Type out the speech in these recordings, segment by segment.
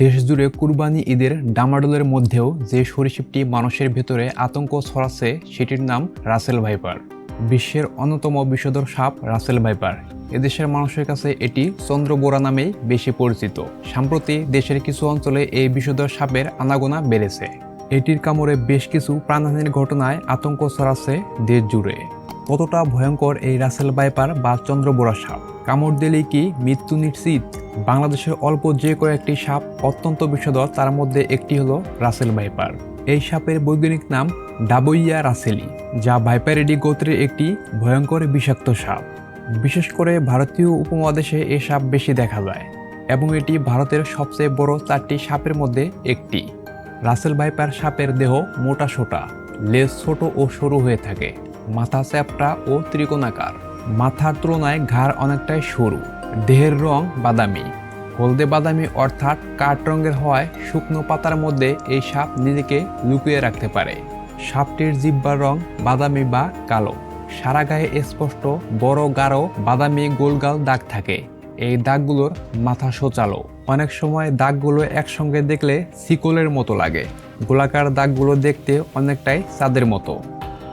দেশ জুড়ে কুরবানি ঈদের ডামাডোলের মধ্যেও যে সরীসৃপটি মানুষের ভেতরে আতঙ্ক ছড়াচ্ছে, সেটির নাম রাসেল ভাইপার। বিশ্বের অন্যতম বিষধর সাপ রাসেল ভাইপার। এদেশের মানুষের কাছে এটি চন্দ্রবোরা নামেই বেশি পরিচিত। সম্প্রতি দেশের কিছু অঞ্চলে এই বিষধর সাপের আনাগোনা বেড়েছে। এটির কামড়ে বেশ কিছু প্রাণহানির ঘটনায় আতঙ্ক ছড়াচ্ছে দেশ জুড়ে কতটা ভয়ঙ্কর এই রাসেল ভাইপার বা চন্দ্রবোরা সাপ? কামড় দিলেই কি মৃত্যু নিশ্চিত? বাংলাদেশের অল্প যে কয়েকটি সাপ অত্যন্ত বিষধর, তার মধ্যে একটি হলো রাসেল ভাইপার। এই সাপের বৈজ্ঞানিক নাম ডাবইয়া রাসেলি, যা ভাইপারেডি গোত্রের একটি ভয়ঙ্কর বিষাক্ত সাপ। বিশেষ করে ভারতীয় উপমহাদেশে এই সাপ বেশি দেখা যায়, এবং এটি ভারতের সবচেয়ে বড় চারটি সাপের মধ্যে একটি। রাসেল ভাইপার সাপের দেহ মোটা সোটা, লেজ ছোট ও সরু হয়ে থাকে, মাথা চ্যাপটা ও ত্রিকোণাকার, মাথার তুলনায় ঘাড় অনেকটাই সরু। দেহের রং বাদামি। হলদে বাদামি অর্থাৎ কাঠ রঙের হওয়ায় শুকনো পাতার মধ্যে এই সাপ নিজেকে লুকিয়ে রাখতে পারে। সাপটির জিব্বার রং বাদামি বা কালো। সারা গায়ে স্পষ্ট বড় গাঢ় বাদামি গোলগাল দাগ থাকে। এই দাগগুলোর মাথা সোচালো অনেক সময় দাগগুলো একসঙ্গে দেখলে শিকলের মতো লাগে। গোলাকার দাগগুলো দেখতে অনেকটাই চাঁদের মতো।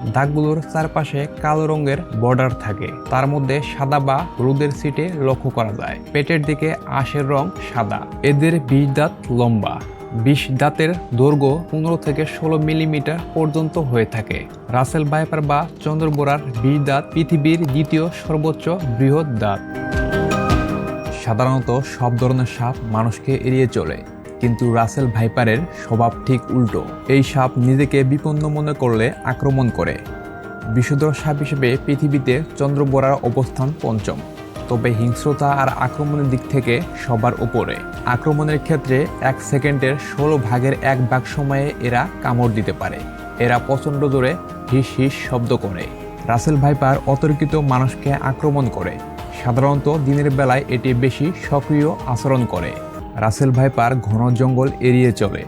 দাগগুলোর চারপাশে কালো রঙের বর্ডার থাকে। তার মধ্যে সাদা বা হলুদের সিটে লক্ষ্য করা যায়। পেটের দিকে আঁশের রং সাদা। এদের বিষ দাঁত লম্বা। বিষ দাঁতের দৈর্ঘ্য পনেরো থেকে ষোলো মিলিমিটার পর্যন্ত হয়ে থাকে। রাসেল ভাইপার বা চন্দ্রবোরার বিষ দাঁত পৃথিবীর দ্বিতীয় সর্বোচ্চ বৃহৎ দাঁত। সাধারণত সব ধরনের সাপ মানুষকে এড়িয়ে চলে। কিন্তু রাসেল ভাইপারের স্বভাব ঠিক উল্টো। এই সাপ নিজেকে বিপন্ন মনে করলে আক্রমণ করে। বিষধর সাপ হিসেবে পৃথিবীতে চন্দ্রবোরার অবস্থান পঞ্চম। তবে হিংস্রতা আর আক্রমণের দিক থেকে সবার উপরে আক্রমণের ক্ষেত্রে এক সেকেন্ডের ষোলো ভাগের এক ভাগ সময়ে এরা কামড় দিতে পারে। এরা প্রচণ্ড জোরে হিস হিস শব্দ করে। রাসেল ভাইপার অতর্কিত মানুষকে আক্রমণ করে। সাধারণত দিনের বেলায় এটি বেশি সক্রিয় আচরণ করে। রাসেল ভাইপার ঘন জঙ্গল এড়িয়ে চলে।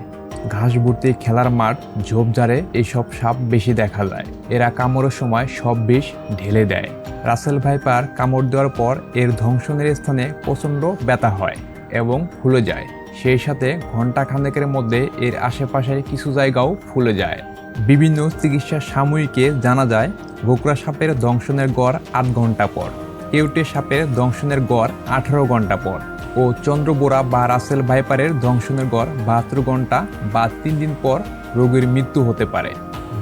ঘাস ভর্তি খেলার মাঠ, ঝোপঝাড়ে এইসব সাপ বেশি দেখা যায়। এরা কামড়ের সময় সব বিষ ঢেলে দেয়। রাসেল ভাইপার কামড় দেওয়ার পর এর ধ্বংসনের স্থানে প্রচণ্ড ব্যথা হয় এবং ফুলে যায়। সেই সাথে ঘণ্টা খানেকের মধ্যে এর আশেপাশের কিছু জায়গাও ফুলে যায়। বিভিন্ন চিকিৎসা সাময়িকে জানা যায়, গোকরা সাপের দংশনের গড় আধ ঘণ্টা পর। কেউটে সাপের দংশনের গড় আঠারো ঘণ্টা পর ও চন্দ্রবোরা বা রাসেল ভাইপারের দংশনের গড় বাহাত্তর ঘণ্টা বা তিন দিন পর রোগীর মৃত্যু হতে পারে।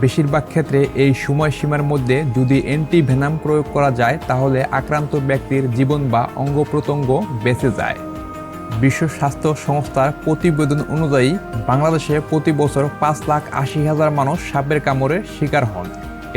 বেশিরভাগ ক্ষেত্রে এই সময়সীমার মধ্যে যদি অ্যান্টিভেনাম প্রয়োগ করা যায়, তাহলে আক্রান্ত ব্যক্তির জীবন বা অঙ্গ প্রত্যঙ্গ বেঁচে যায়। বিশ্ব স্বাস্থ্য সংস্থার প্রতিবেদন অনুযায়ী বাংলাদেশে প্রতি বছর পাঁচ লাখ আশি হাজার মানুষ সাপের কামড়ের শিকার হন।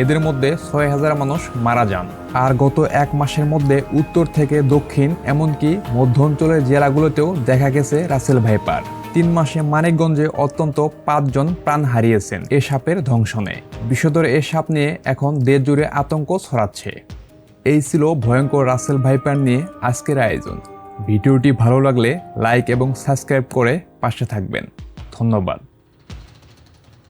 এদের মধ্যে ছয় হাজার মানুষ মারা যান। আর গত এক মাসের মধ্যে উত্তর থেকে দক্ষিণ, এমনকি মধ্য অঞ্চলের জেলাগুলোতেও দেখা গেছে রাসেল ভাইপার। তিন মাসে মানিকগঞ্জে অত্যন্ত পাঁচজন প্রাণ হারিয়েছেন এ সাপের ধ্বংসনে বিষধর এ সাপ নিয়ে এখন দেশ জুড়ে আতঙ্ক ছড়াচ্ছে। এই ছিল ভয়ঙ্কর রাসেল ভাইপার নিয়ে আজকের আয়োজন। ভিডিওটি ভালো লাগলে লাইক এবং সাবস্ক্রাইব করে পাশে থাকবেন। ধন্যবাদ।